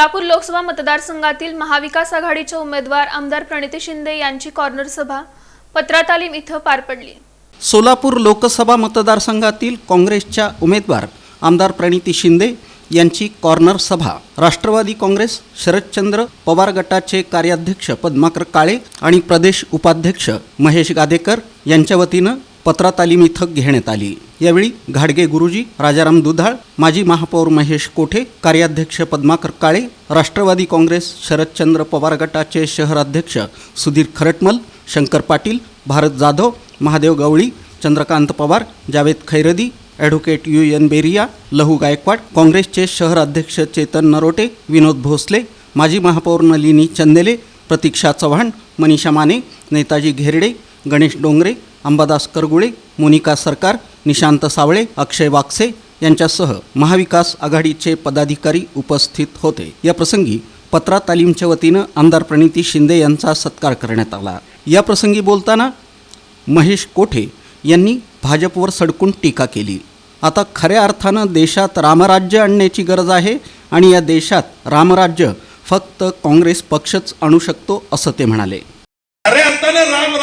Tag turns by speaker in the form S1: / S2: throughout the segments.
S1: सोलापूर लोकसभा मतदारसंघातील महाविकास आघाडीचे उमेदवार आमदार प्रणिती शिंदे यांची कॉर्नर सभा पत्रातालीम इथं पार पडली.
S2: सोलापूर लोकसभा मतदारसंघातील काँग्रेसच्या उमेदवार आमदार प्रणिती शिंदे यांची कॉर्नर सभा. राष्ट्रवादी काँग्रेस शरदचंद्र पवार गटाचे कार्याध्यक्ष पद्माकर काळे आणि प्रदेश उपाध्यक्ष महेश गादेकर यांच्या वतीनं पत्रातालीम इथं घेण्यात आली. यावेळी घाडगे गुरुजी राजाराम दुधाळ माजी महापौर महेश कोठे कार्याध्यक्ष पद्माकर काळे राष्ट्रवादी काँग्रेस शरदचंद्र पवार गटाचे शहराध्यक्ष Sudhir Kharatmal Shankar Patil Bharat Jadhav Mahadev Gawali Chandrakant Pawar Javed Khairdi advocate U N Beria Lahu Gaikwad काँग्रेसचे शहर अध्यक्ष चेतन नरोटे विनोद भोसले माजी महापौर नलिनी चंदेले प्रतीक्षा चव्हाण मनीषा माने नेताजी घेरडे गणेश डोंगरे अंबादास करगुळे मोनिका सरकार निशांत सावळे अक्षय वाक्से यांच्यासह महाविकास आघाडीचे पदाधिकारी उपस्थित होते. या प्रसंगी पत्रा तालीमच्या वतीनं आमदार प्रणिती शिंदे यांचा सत्कार करण्यात आला. या प्रसंगी बोलताना महेश कोठे यांनी भाजपवर सडकून टीका केली. आता खऱ्या अर्थानं देशात रामराज्य आणण्याची गरज आहे आणि या देशात रामराज्य फक्त काँग्रेस पक्षच आणू शकतो असं ते म्हणाले.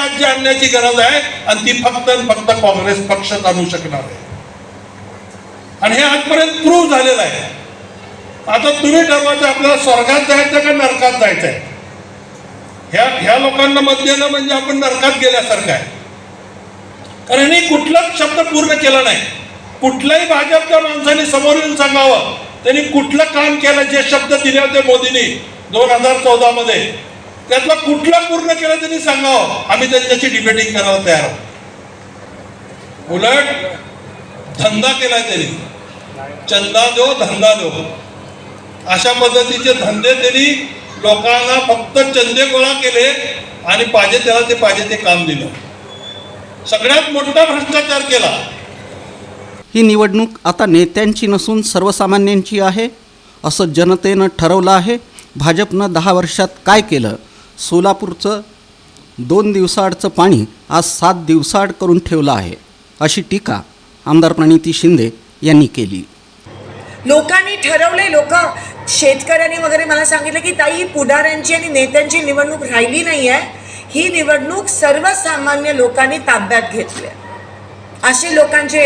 S3: राज्य आणण्याची गरज आहे आणि ती फक्त फक्त काँग्रेस पक्षच आणू शकणार आहे. आणि हे आजपर्यंत प्रूव्ह झालेलं आहे. आता तुम्ही ठरवायचं आपल्याला स्वर्गात जायचं का नरकात जायचं आहे ह्या ह्या लोकांना मत देणं म्हणजे आपण नरकात गेल्यासारखं आहे. कारण यांनी कुठलाच शब्द पूर्ण केला नाही. कुठल्याही भाजपच्या माणसाने समोर येऊन सांगावं त्यांनी कुठलं काम केलं जे शब्द दिले होते मोदींनी दोन हजार चौदा मध्ये त्यातलं कुठलं पूर्ण केलं त्यांनी सांगावं? आम्ही त्यांच्याशी डिबेटिंग करायला तयार आहोत. उलट धंदा केलाय त्यांनी. चंदा दो धंदा दो अशा पद्धतीचे धंदे त्यांनी लोकांना फक्त चंदे गोळा केले आणि पाहिजे त्याला ते पाहिजे ते काम दिलं. सगळ्यात मोठा भ्रष्टाचार केला.
S2: ही निवडणूक आता नेत्यांची नसून सर्वसामान्यांची आहे असं जनतेनं ठरवलं आहे. भाजपनं दहा वर्षात काय केलं? सोलापूरचं दोन दिवसाआडचं पाणी आज सात दिवसाआड करून ठेवलं आहे अशी टीका आमदार प्रणिती शिंदे यांनी केली.
S4: लोकांनी ठरवले लोक शेतकऱ्यांनी वगैरे मला सांगितलं की ताई ही पुढाऱ्यांची आणि नेत्यांची निवडणूक राहिली नाही आहे ही निवडणूक सर्वसामान्य लोकांनी ताब्यात घेतली आहे. असे लोकांचे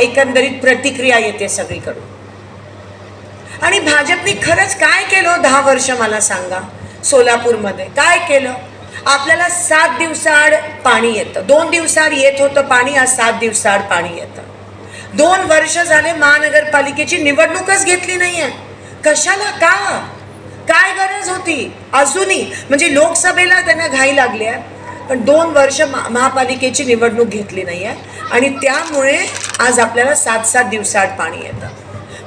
S4: एकंदरीत प्रतिक्रिया येते सगळीकडून. आणि भाजपने खरंच काय केलं दहा वर्ष मला सांगा. सोलापूरमध्ये. काय केलं? आपल्याला सात दिवसाआड पाणी येतं. दोन दिवसाआड येत होतं पाणी आज सात दिवसाआड पाणी येतं. दोन वर्ष झाले महानगरपालिकेची निवडणूकच घेतली नाही आहे कशाला? का? काय गरज होती? अजूनही. म्हणजे लोकसभेला त्यांना घाई लागली आहे. पण दोन वर्ष महा महापालिकेची निवडणूक घेतली नाही आहे आणि त्यामुळे आज आपल्याला सात सात दिवसाआड पाणी येतं.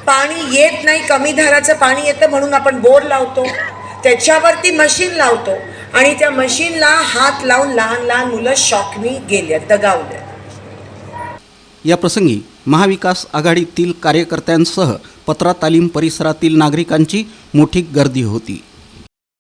S4: पाणी येत नाही कमी धाराचं पाणी येतं म्हणून आपण बोर लावतो. त्याच्यावरती मशीन लावतो. आणि त्या मशीनला हात लावून लहान लहान मुलं शॉकनी गेले दगावले
S2: या प्रसंगी महाविकास आघाडीतील कार्यकर्त्यांसह पत्रा तालीम परिसरातील नागरिकांची मोठी गर्दी होती.